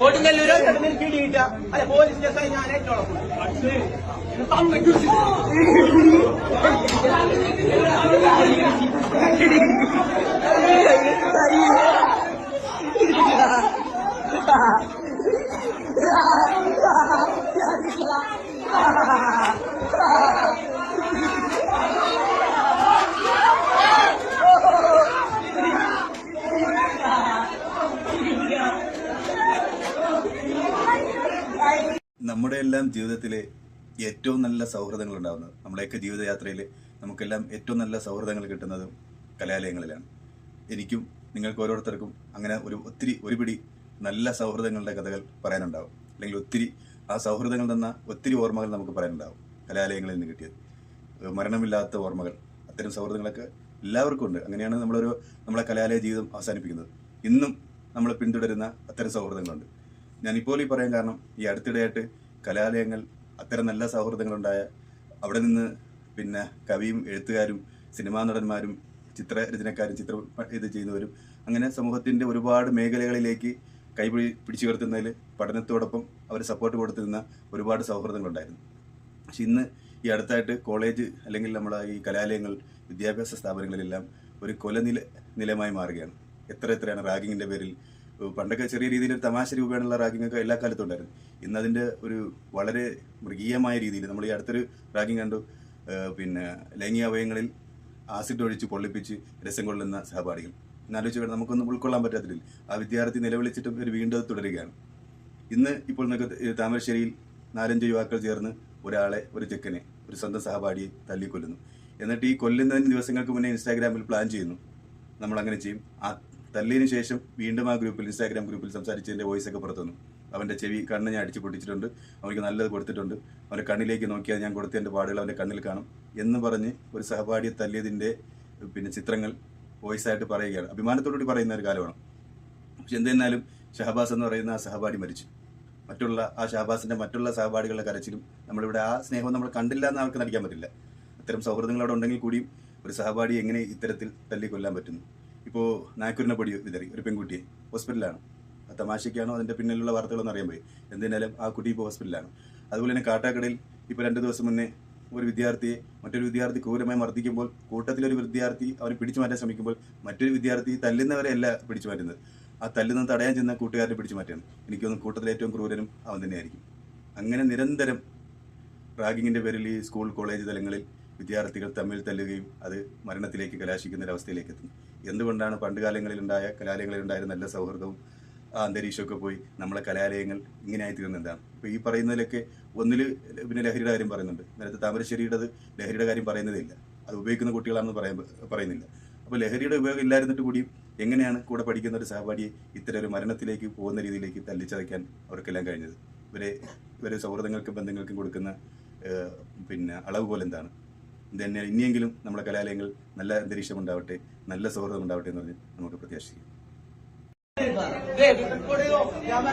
കൊടുങ്ങല്ലൂരോ കിടന്നിൽ പിടിയിട്ട അല്ല പോലീസ് കേസായി ഞാൻ ഏറ്റോളം നമ്മുടെ എല്ലാം ജീവിതത്തിലെ ഏറ്റവും നല്ല സൗഹൃദങ്ങൾ ഉണ്ടാകുന്നത് നമ്മുടെയൊക്കെ ജീവിതയാത്രയിൽ നമുക്കെല്ലാം ഏറ്റവും നല്ല സൗഹൃദങ്ങൾ കിട്ടുന്നത് കലാലയങ്ങളിലാണ്. എനിക്കും നിങ്ങൾക്ക് ഓരോരുത്തർക്കും അങ്ങനെ ഒരു ഒത്തിരി ഒരുപിടി നല്ല സൗഹൃദങ്ങളുടെ കഥകൾ പറയാനുണ്ടാവും. അല്ലെങ്കിൽ ഒത്തിരി ആ സൗഹൃദങ്ങൾ തന്ന ഒത്തിരി ഓർമ്മകൾ നമുക്ക് പറയാനുണ്ടാവും കലാലയങ്ങളിൽ നിന്ന് കിട്ടിയത്. മരണമില്ലാത്ത ഓർമ്മകൾ അത്തരം സൗഹൃദങ്ങളൊക്കെ എല്ലാവർക്കും ഉണ്ട്. അങ്ങനെയാണ് നമ്മളൊരു നമ്മളെ കലാലയ ജീവിതം അവസാനിപ്പിക്കുന്നത്. ഇന്നും നമ്മൾ പിന്തുടരുന്ന അത്തരം സൗഹൃദങ്ങളുണ്ട്. ഞാനിപ്പോൾ ഈ പറയാൻ കാരണം ഈ അടുത്തിടെയായിട്ട് കലാലയങ്ങൾ അത്തരം നല്ല സൗഹൃദങ്ങളുണ്ടായ അവിടെ നിന്ന് പിന്നെ കവിയും എഴുത്തുകാരും സിനിമാ നടന്മാരും ചിത്രരചനക്കാരും ചിത്ര ഇത് ചെയ്യുന്നവരും അങ്ങനെ സമൂഹത്തിന്റെ ഒരുപാട് മേഖലകളിലേക്ക് കൈപിടി പിടിച്ചു ഉയർത്തുന്നതിൽ പഠനത്തോടൊപ്പം അവർ സപ്പോർട്ട് കൊടുത്തിരുന്ന ഒരുപാട് സൗഹൃദങ്ങളുണ്ടായിരുന്നു. പക്ഷെ ഇന്ന് ഈ അടുത്തായിട്ട് കോളേജ് അല്ലെങ്കിൽ നമ്മുടെ ഈ കലാലയങ്ങൾ വിദ്യാഭ്യാസ സ്ഥാപനങ്ങളിലെല്ലാം ഒരു കൊലനില നിലമായി മാറുകയാണ്. എത്ര എത്രയാണ് റാഗിങ്ങിന്റെ പേരിൽ പണ്ടൊക്കെ ചെറിയ രീതിയിൽ തമാശ രൂപേണുള്ള റാഗിംഗ് ഒക്കെ എല്ലാ കാലത്തും ഉണ്ടായിരുന്നു. ഇന്ന് അതിന്റെ ഒരു വളരെ മൃഗീയമായ രീതിയിൽ നമ്മൾ ഈ അടുത്തൊരു റാഗിംഗ് കണ്ടു. പിന്നെ ലൈംഗിക അവയങ്ങളിൽ ആസിഡ് ഒഴിച്ച് പൊള്ളിപ്പിച്ച് രസം കൊള്ളുന്ന സഹപാഠികൾ. എന്നാലോചിച്ച് വേണം നമുക്കൊന്നും ഉൾക്കൊള്ളാൻ പറ്റാത്തില്ല ആ വിദ്യാർത്ഥി നിലവിളിച്ചിട്ടും ഒരു വീണ്ടും തുടരുകയാണ്. ഇന്ന് ഇപ്പോൾ നിങ്ങൾക്ക് താമരശ്ശേരിയിൽ നാലഞ്ച് യുവാക്കൾ ചേർന്ന് ഒരാളെ ഒരു ചെക്കനെ ഒരു സ്വന്തം സഹപാഠിയെ തല്ലിക്കൊല്ലുന്നു. എന്നിട്ട് ഈ കൊല്ലുന്നതിന് ദിവസങ്ങൾക്ക് മുന്നേ ഇൻസ്റ്റാഗ്രാമിൽ പ്ലാൻ ചെയ്യുന്നു. നമ്മൾ അങ്ങനെ ചെയ്യും തല്ലിയതിനു ശേഷം വീണ്ടും ആ ഗ്രൂപ്പിൽ ഇൻസ്റ്റാഗ്രാം ഗ്രൂപ്പിൽ സംസാരിച്ചതിന്റെ വോയിസ് ഒക്കെ പുറത്തുനിന്നു അവന്റെ ചെവി കണ്ണ് ഞാൻ അടിച്ചു പൊട്ടിച്ചിട്ടുണ്ട്. അവനിക്ക് നല്ലത് കൊടുത്തിട്ടുണ്ട്. അവരെ കണ്ണിലേക്ക് നോക്കിയാൽ ഞാൻ കൊടുത്തതിന്റെ പാടുകൾ അവന്റെ കണ്ണിൽ കാണും എന്ന് പറഞ്ഞ് ഒരു സഹപാഠിയെ തല്ലിയതിന്റെ പിന്നെ ചിത്രങ്ങൾ വോയിസ് ആയിട്ട് പറയുകയാണ്. അഭിമാനത്തോടുകൂടി പറയുന്ന ഒരു കാലമാണ്. പക്ഷെ എന്തെന്നാലും ഷഹബാസ് എന്ന് പറയുന്ന ആ സഹപാഠി മരിച്ചു. മറ്റുള്ള ആ ഷഹബാസിന്റെ മറ്റുള്ള സഹപാഠികളുടെ കരച്ചിലും നമ്മളിവിടെ ആ സ്നേഹം നമ്മൾ കണ്ടില്ല എന്ന് ആൾക്ക് നടിക്കാൻ പറ്റില്ല. അത്തരം സൗഹൃദങ്ങൾ അവിടെ ഉണ്ടെങ്കിൽ കൂടിയും ഒരു സഹപാഠി എങ്ങനെ ഇത്തരത്തിൽ തല്ലിക്കൊല്ലാൻ പറ്റുന്നു? ഇപ്പോൾ നായ്ക്കുരിനെ പൊടി വിതറി ഒരു പെൺകുട്ടിയെ. ഹോസ്പിറ്റലിലാണ്. ആ തമാശയ്ക്കാണോ അതിന്റെ പിന്നിലുള്ള വാർത്തകളൊന്നും അറിയാൻ പോയി എന്തിനാലും ആ കുട്ടി ഇപ്പോൾ ഹോസ്പിറ്റലിലാണ്. അതുപോലെ തന്നെ കാട്ടാക്കടയിൽ ഇപ്പോൾ രണ്ട് ദിവസം മുന്നേ ഒരു വിദ്യാർത്ഥിയെ മറ്റൊരു വിദ്യാർത്ഥി ക്രൂരമായി മർദ്ദിക്കുമ്പോൾ കൂട്ടത്തിലൊരു വിദ്യാർത്ഥി അവനെ പിടിച്ചു മാറ്റാൻ ശ്രമിക്കുമ്പോൾ മറ്റൊരു വിദ്യാർത്ഥി തല്ലുന്നവരെ അല്ല പിടിച്ചു മാറ്റുന്നത്. ആ തല്ലുന്നത് തടയാൻ ചെന്ന കൂട്ടുകാരനെ പിടിച്ചു മാറ്റുകയാണ്. എനിക്കൊന്നും കൂട്ടത്തിലെ ഏറ്റവും ക്രൂരനും അവൻ തന്നെയായിരിക്കും. അങ്ങനെ നിരന്തരം റാഗിങ്ങിന്റെ പേരിൽ ഈ സ്കൂൾ കോളേജ് തലങ്ങളിൽ വിദ്യാർത്ഥികൾ തമ്മിൽ തല്ലുകയും അത് മരണത്തിലേക്ക് കലാശിക്കുന്ന ഒരവസ്ഥയിലേക്ക് എത്തുന്നു. എന്തുകൊണ്ടാണ് പണ്ട് കാലങ്ങളിൽ ഉണ്ടായ കലാലയങ്ങളിൽ ഉണ്ടായിരുന്ന നല്ല സൗഹൃദവും അന്തരീക്ഷമൊക്കെ പോയി നമ്മളെ കലാലയങ്ങൾ ഇങ്ങനെയായി തീർന്നെന്താണ് എന്താണ്? ഇപ്പൊ ഈ പറയുന്നതിലൊക്കെ ഒന്നിൽ പിന്നെ ലഹരിയുടെ കാര്യം പറയുന്നുണ്ട്. നേരത്തെ താമരശ്ശേരിയുടെ ലഹരിയുടെ കാര്യം പറയുന്നതേ ഇല്ല. അത് ഉപയോഗിക്കുന്ന കുട്ടികളാണെന്ന് പറയാൻ പറയുന്നില്ല. അപ്പോൾ ലഹരിയുടെ ഉപയോഗം ഇല്ലായിരുന്നിട്ട് കൂടിയും എങ്ങനെയാണ് കൂടെ പഠിക്കുന്ന ഒരു സഹപാഠിയെ ഇത്തരം ഒരു മരണത്തിലേക്ക് പോകുന്ന രീതിയിലേക്ക് തല്ലിച്ചതയ്ക്കാൻ അവർക്കെല്ലാം കഴിഞ്ഞത്? ഇവരെ ഇവരെ സൗഹൃദങ്ങൾക്കും ബന്ധങ്ങൾക്കും കൊടുക്കുന്ന പിന്നെ അളവ് പോലെ എന്താണ് തന്നെ ഇനിയെങ്കിലും നമ്മുടെ കലാലയങ്ങൾ നല്ല അന്തരീക്ഷം ഉണ്ടാവട്ടെ നല്ല സൗഹൃദം ഉണ്ടാവട്ടെ എന്ന് പറഞ്ഞ് നമുക്ക് പ്രത്യാശിക്കാം. ഞാൻ